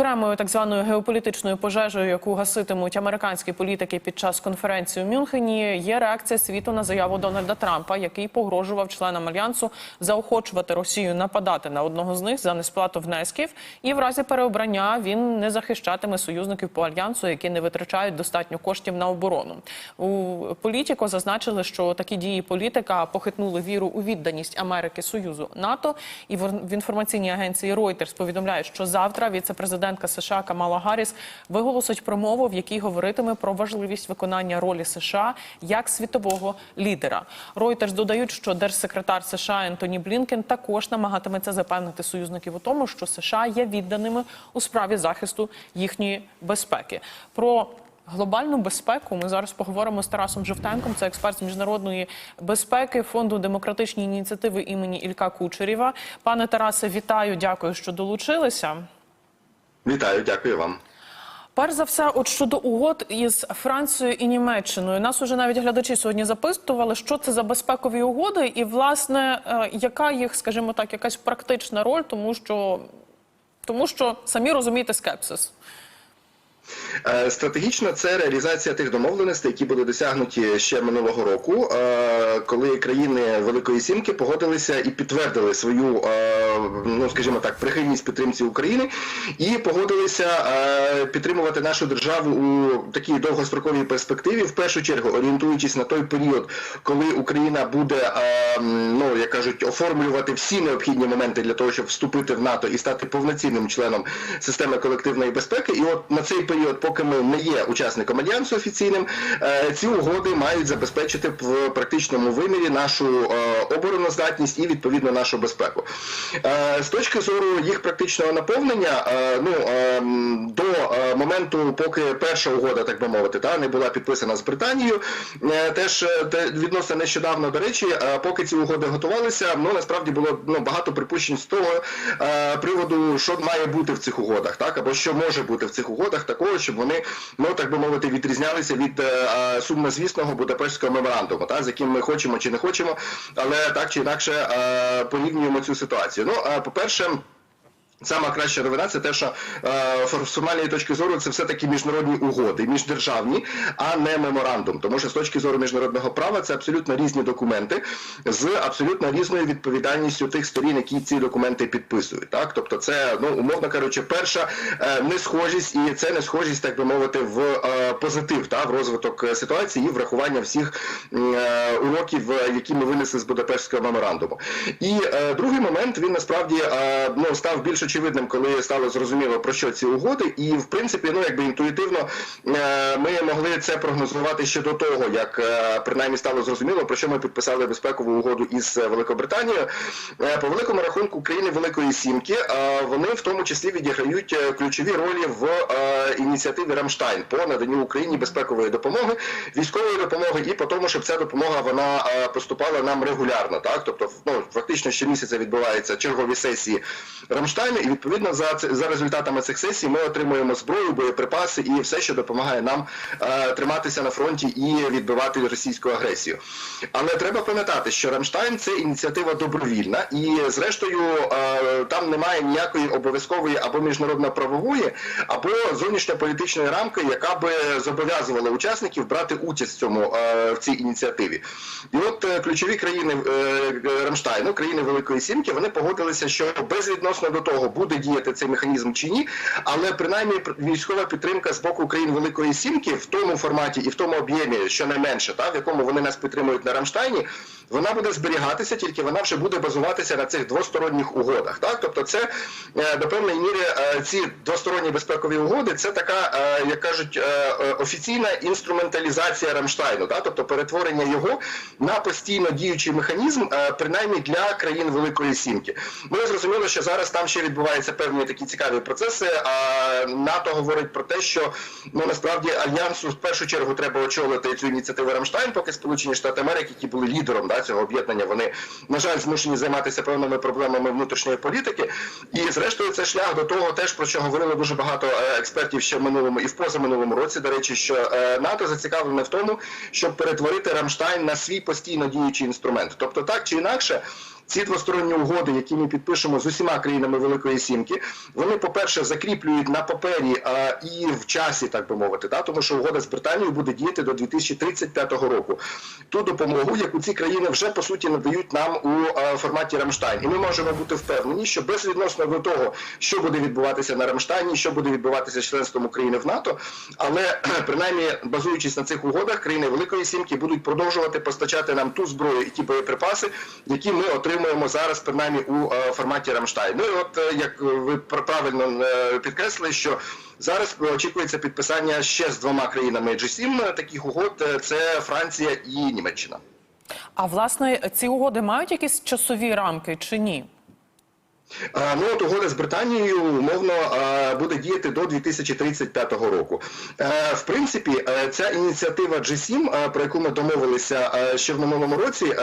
окремою так званою геополітичною пожежею, яку гаситимуть американські політики під час конференції у Мюнхені, є реакція світу на заяву Дональда Трампа, який погрожував членам альянсу заохочувати Росію нападати на одного з них за несплату внесків, і в разі переобрання він не захищатиме союзників по альянсу, які не витрачають достатньо коштів на оборону. У політіко зазначили, що такі дії політика похитнули віру у відданість Америки Союзу НАТО. І в інформаційній агенції Reuters повідомляють, що завтра віце-президентка США Камала Гарріс виголосить промову, в якій говоритиме про важливість виконання ролі США як світового лідера. Reuters додають, що держсекретар США Ентоні Блінкен також намагатиметься запевнити союзників у тому, що США є відданими у справі захисту їхньої безпеки. Про Глобальну безпеку ми зараз поговоримо з Тарасом Жовтенком, це експерт з міжнародної безпеки фонду демократичні ініціативи імені Ілька Кучерєва. Пане Тарасе, вітаю, дякую, що долучилися. Вітаю, дякую вам. Перш за все, от щодо угод із Францією і Німеччиною, нас уже навіть глядачі сьогодні запитували, що це за безпекові угоди, і власне е, яка їх, скажімо так, якась практична роль, тому що тому що самі розумієте скепсис. Е, Стратегічно це реалізація тих домовленостей, які були досягнуті ще минулого року, е, коли країни Великої Сімки погодилися і підтвердили свою, ну скажімо так, прихильність підтримці України і погодилися е, підтримувати нашу державу у такій довгостроковій перспективі, в першу чергу орієнтуючись на той період, коли Україна буде, е, ну як кажуть, оформлювати всі необхідні моменти для того, щоб вступити в НАТО і стати повноцінним членом системи колективної безпеки. І от на цей період, поки ми не є учасником альянсу офіційним, е, ці угоди мають забезпечити в практичному вимірі нашу обороноздатність і відповідно нашу безпеку. Е, З точки зору їх практичного наповнення, е, ну е, до моменту, поки перша угода, так би мовити, та не була підписана з Британією, теж відносно нещодавно, до речі, поки ці угоди готувалися, ну насправді було ну багато припущень з того приводу, що має бути в цих угодах, так або що може бути в цих угодах, такого, щоб вони ну так би мовити відрізнялися від сумнозвісного Будапештського меморандуму, та з яким ми хочемо чи не хочемо, але так чи інакше порівнюємо цю ситуацію. Ну е, по перше. Сама краща новина це те, що е, з формальної точки зору це все-таки міжнародні угоди, міждержавні, а не меморандум. Тому що з точки зору міжнародного права це абсолютно різні документи з абсолютно різною відповідальністю тих сторін, які ці документи підписують. Так, тобто, це ну умовно кажучи, перша е, несхожість, і це несхожість, так би мовити, в е, позитив та в розвиток е, ситуації і врахування всіх е, уроків, е, які ми винесли з Будапештського меморандуму. І е, другий момент він насправді е, ну став більш очевидним, коли стало зрозуміло про що ці угоди, і в принципі, ну якби інтуїтивно е, ми могли це прогнозувати ще до того, як е, принаймні стало зрозуміло, про що ми підписали безпекову угоду із е, Великобританією. По великому рахунку країни Великої Сімки вони в тому числі відіграють ключові ролі в ініціативі Рамштайн по наданню Україні безпекової допомоги, військової допомоги і по тому, щоб ця допомога вона поступала нам регулярно. Так, тобто, ну фактично щомісяця відбуваються чергові сесії Рамштайну, і відповідно за за результатами цих сесій ми отримуємо зброю, боєприпаси і все, що допомагає нам е, триматися на фронті і відбивати російську агресію. Але треба пам'ятати, що Рамштайн це ініціатива добровільна, і зрештою е, там немає ніякої обов'язкової або міжнародно-правової, або зовнішньополітичної рамки, яка би зобов'язувала учасників брати участь в цьому е, в цій ініціативі. І от е, ключові країни е, Рамштайну, країни Великої Сімки, вони погодилися, що безвідносно до того, буде діяти цей механізм чи ні, але принаймні військова підтримка з боку країн Великої Сімки в тому форматі і в тому об'ємі, що не менше, та в якому вони нас підтримують на Рамштайні, вона буде зберігатися, тільки вона вже буде базуватися на цих двосторонніх угодах. Так, тобто, це е, до певної міри е, ці двосторонні безпекові угоди, це така, е, як кажуть, офіційна інструменталізація Рамштайну, так, тобто перетворення його на постійно діючий механізм, принаймні для країн Великої Сімки. Ми зрозуміли, що зараз там ще відбуваються певні такі цікаві процеси. А НАТО говорить про те, що ну насправді альянсу в першу чергу треба очолити цю ініціативу Рамштайн, поки Сполучені Штати Америки, які були лідером да, цього об'єднання, вони на жаль змушені займатися певними проблемами внутрішньої політики. І зрештою це шлях до того, теж про що говорили дуже багато е, експертів ще в минулому і в позаминулому році. До речі, що е, НАТО зацікавлене в тому, щоб перетворити Рамштайн на свій постійно діючий інструмент. Тобто, так чи інакше. Ці двосторонні угоди, які ми підпишемо з усіма країнами Великої Сімки, вони, по-перше, закріплюють на папері а, і в часі, так би мовити, та тому що угода з Британією буде діяти до 2035 року. Ту допомогу, яку ці країни вже по суті надають нам у а, форматі Рамштайн, і ми можемо бути впевнені, що безвідносно до того, що буде відбуватися на Рамштайні, що буде відбуватися з членством України в НАТО, але принаймні базуючись на цих угодах, країни Великої Сімки будуть продовжувати постачати нам ту зброю і ті боєприпаси, які ми отримуємо зараз, принаймні у е, форматі Рамштайн. Ну і от е, як ви правильно е, підкреслили, що зараз очікується підписання ще з двома країнами G7 таких угод: це Франція і Німеччина. А власне ці угоди мають якісь часові рамки чи ні? Ну от угода з Британією умовно буде діяти до 2035 року. Е, В принципі, е, ця ініціатива G7, е, про яку ми домовилися ще в минулому році,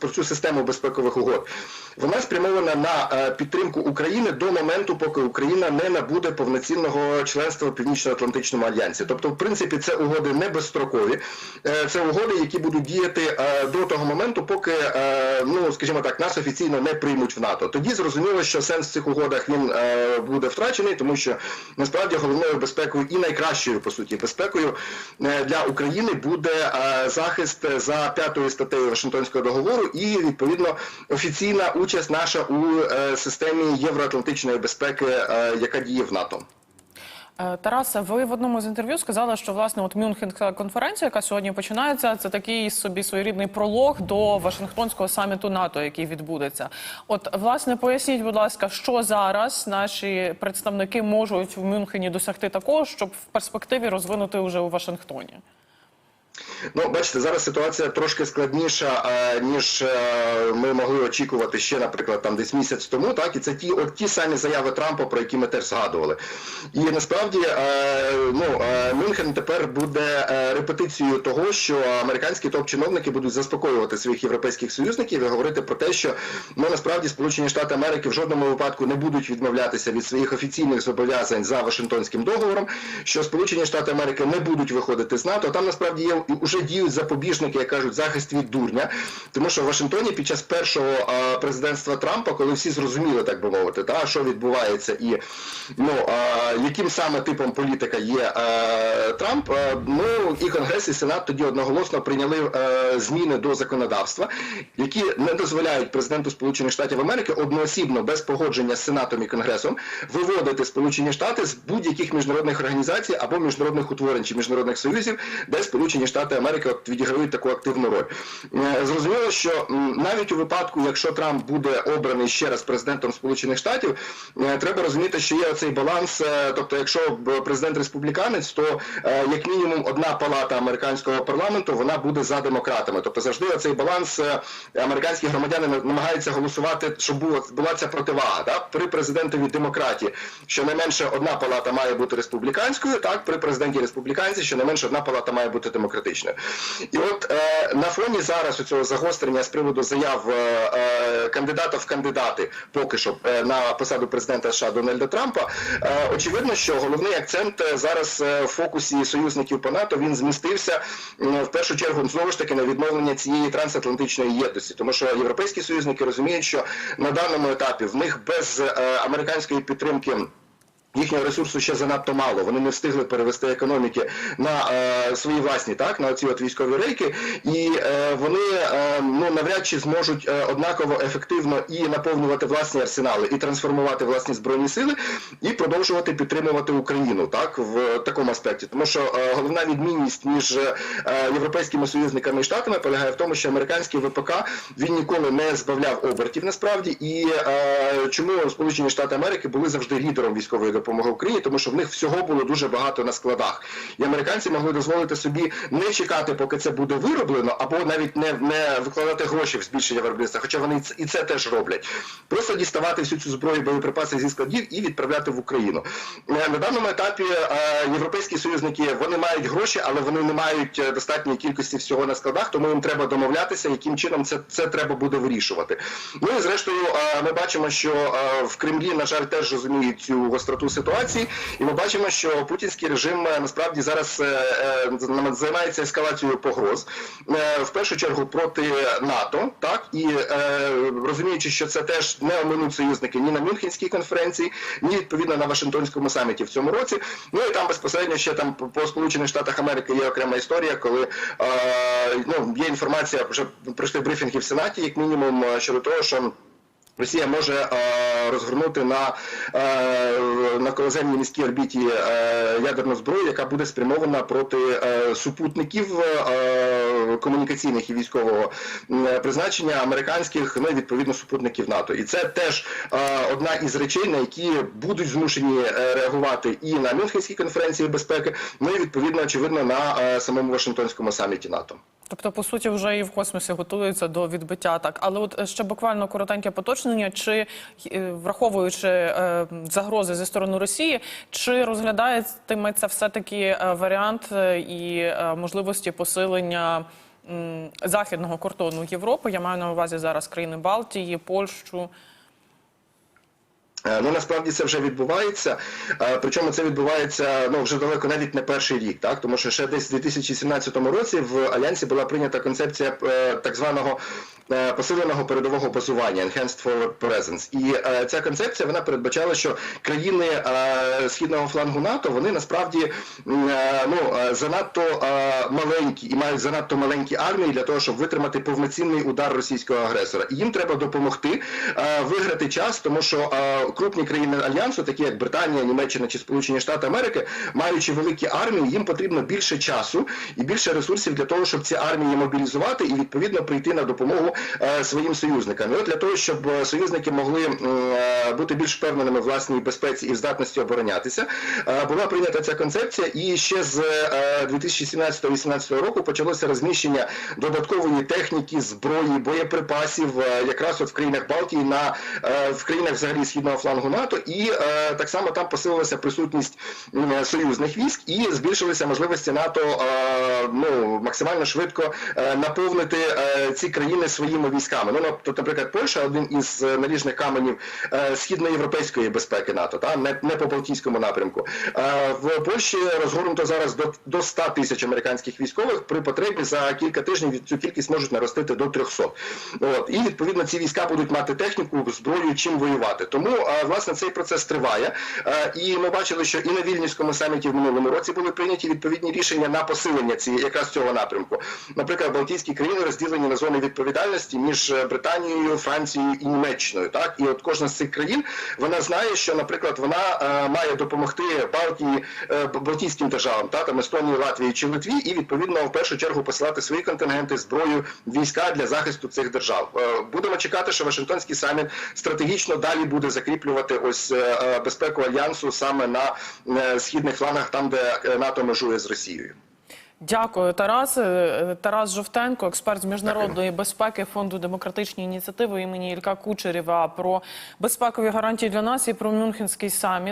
про цю систему безпекових угод, вона спрямована на підтримку України до моменту, поки Україна не набуде повноцінного членства в Північно-Атлантичному альянсі. Тобто, в принципі, це угоди не безстрокові, це угоди, які будуть діяти до того моменту, поки ну скажімо так, нас офіційно не приймуть в НАТО. Тоді зрозуміло, що сенс в цих угодах він е, буде втрачений, тому що насправді головною безпекою і найкращою по суті безпекою е, для України буде е, захист за п'ятою статтею Вашингтонського договору і відповідно офіційна участь наша у е, системі євроатлантичної безпеки, е, яка діє в НАТО. Е, Тарасе, ви в одному з інтерв'ю сказали, що власне от Мюнхенська конференція, яка сьогодні починається, це такий собі своєрідний пролог до Вашингтонського саміту НАТО, який відбудеться. От власне поясніть, будь ласка, що зараз наші представники можуть в Мюнхені досягти такого, щоб в перспективі розвинути вже у Вашингтоні. Ну, бачите, зараз ситуація трошки складніша, е, ніж е, ми могли очікувати ще, наприклад, там десь місяць тому. Так, і це ті, от ті самі заяви Трампа, про які ми теж згадували. І насправді е, ну, е, Мюнхен тепер буде е, репетицією того, що американські топ-чиновники будуть заспокоювати своїх європейських союзників і говорити про те, що ну насправді Сполучені Штати Америки в жодному випадку не будуть відмовлятися від своїх офіційних зобов'язань за Вашингтонським договором, що Сполучені Штати Америки не будуть виходити з НАТО. Там насправді є вже діють запобіжники, як кажуть, захист від дурня. Тому що в Вашингтоні під час першого а, президентства Трампа, коли всі зрозуміли, так би мовити, та що відбувається, і ну а, яким саме типом політика є Трамп, ну і Конгрес і Сенат тоді одноголосно прийняли зміни до законодавства, які не дозволяють президенту Сполучених Штатів Америки одноосібно без погодження з Сенатом і Конгресом виводити Сполучені Штати з будь-яких міжнародних організацій або міжнародних утворень чи міжнародних союзів, де Сполучені Штати Америки відіграють таку активну роль. Е, Зрозуміло, що навіть у випадку, якщо Трамп буде обраний ще раз президентом Сполучених Штатів, е, треба розуміти, що є оцей баланс. е, Тобто, якщо президент республіканець, то е, як мінімум одна палата американського парламенту вона буде за демократами. Тобто завжди оцей баланс е, американські громадяни намагаються голосувати, щоб була, була ця противага. Так? При президентові демократії щонайменше одна палата має бути республіканською, так при президенті республіканці щонайменше одна палата має бути демократичною. І от е, на фоні зараз у цього загострення з приводу заяв е, е, кандидата в кандидати, поки що е, на посаду президента США Дональда Трампа, е, очевидно, що головний акцент е, зараз е, в фокусі союзників по НАТО він змістився в першу чергу знову ж таки на відновлення цієї трансатлантичної єдності, тому що європейські союзники розуміють, що на даному етапі в них без е, американської підтримки. Їхнього ресурсу ще занадто мало. Вони не встигли перевести економіки на е, свої власні, так на ці от військові рейки, і е, вони е, ну навряд чи зможуть е, однаково ефективно і наповнювати власні арсенали, і трансформувати власні збройні сили, і продовжувати підтримувати Україну, так в такому аспекті. Тому що е, головна відмінність між е, європейськими союзниками і штатами полягає в тому, що американський ВПК він ніколи не збавляв обертів насправді, і е, чому Сполучені Штати Америки були завжди лідером військової допомоги Україні, тому що в них всього було дуже багато на складах, і американці могли дозволити собі не чекати, поки це буде вироблено, або навіть не, не викладати гроші в збільшення виробництва, хоча вони і це- теж роблять. Просто діставати всю цю зброю, боєприпаси зі складів і відправляти в Україну. Е, На даному етапі е, європейські союзники вони мають гроші, але вони не мають е, достатньої кількості всього на складах, тому їм треба домовлятися, яким чином це, це треба буде вирішувати. Ну і зрештою, ми бачимо, що в Кремлі, на жаль, теж розуміють цю гостроту ситуації, і ми бачимо, що путінський режим е, насправді зараз е, е, займається ескалацією погроз в першу чергу проти НАТО, так і розуміючи, що це теж не оминуть союзники ні на Мюнхенській конференції, ні відповідно на Вашингтонському саміті в цьому році. Ну і там безпосередньо ще там по- по Сполучених Штатах Америки є окрема історія, коли ну є інформація, вже пройшли брифінги в Сенаті, як мінімум, щодо того, що. Росія може е, розгорнути на, е, навколоземній міській орбіті е, ядерну зброю, яка буде спрямована проти е, супутників е, комунікаційних і військового призначення американських, ну і відповідно супутників НАТО. І це теж е, одна із речей, на які будуть змушені е, реагувати і на Мюнхенській конференції безпеки, ну і відповідно очевидно на е, самому Вашингтонському саміті НАТО. Тобто, по суті, вже і в космосі готуються до відбиття атак. Але от е, ще буквально коротеньке поточнення, чи е, враховуючи е, загрози зі сторони Росії, чи розглядається все-таки е, варіант і можливості посилення м, західного кордону Європи? Я маю на увазі зараз країни Балтії, Польщу. Е, Ну насправді це вже відбувається. Е, Причому це відбувається ну вже далеко навіть не перший рік, так тому що ще десь у 2017 році в альянсі була прийнята концепція е, так званого посиленого передового базування Enhanced Forward Presence. І ця концепція вона передбачала, що країни східного флангу НАТО вони насправді ну занадто маленькі і мають занадто маленькі армії для того, щоб витримати повноцінний удар російського агресора. І їм треба допомогти виграти час, тому що крупні країни альянсу, такі як Британія, Німеччина чи Сполучені Штати Америки, маючи великі армії, їм потрібно більше часу і більше ресурсів для того, щоб ці армії мобілізувати і відповідно прийти на допомогу е, своїм союзникам. І от для того, щоб е, союзники могли е, бути більш впевненими в власній безпеці і в здатності оборонятися, була прийнята ця концепція, і ще з е, 2017-2018 року почалося розміщення додаткової техніки, зброї, боєприпасів якраз от в країнах Балтії, на в країнах взагалі східного флангу НАТО, і е, так само там посилилася присутність м, союзних військ і збільшилися можливості НАТО е, ну максимально швидко е, наповнити е, ці країни своїми військами. Ну тобто, наприклад, Польща один із е, наріжних каменів е, східноєвропейської безпеки НАТО, та не, не по Балтійському напрямку. Е, в Польщі розгорнуто зараз до, до 100 тисяч американських військових. При потребі за кілька тижнів цю кількість можуть наростити до 300. От і відповідно ці війська будуть мати техніку, зброю, чим воювати. Тому е, власне цей процес триває. Е, І ми бачили, що і на Вільнюському саміті в минулому році були прийняті відповідні рішення на посилення цієї якраз цього напрямку. Наприклад, Балтійські країни розділені на зони відповідальності між Британією, Францією і Німеччиною. Так і от кожна з цих країн вона знає, що, наприклад, вона е, має допомогти Балтії е, Балтійським державам, та там Естонії, Латвії чи Литві, і відповідно в першу чергу посилати свої контингенти, зброю, війська для захисту цих держав. Будемо чекати, що Вашингтонський саміт стратегічно далі буде закріплювати ось е, е, безпеку альянсу саме на е, східних флангах, там де НАТО межує з Росією. Дякую, Тарас. Тарас Жовтенко, експерт з міжнародної безпеки фонду демократичні ініціативи імені Ілька Кучерєва про безпекові гарантії для нас і про Мюнхенський саміт.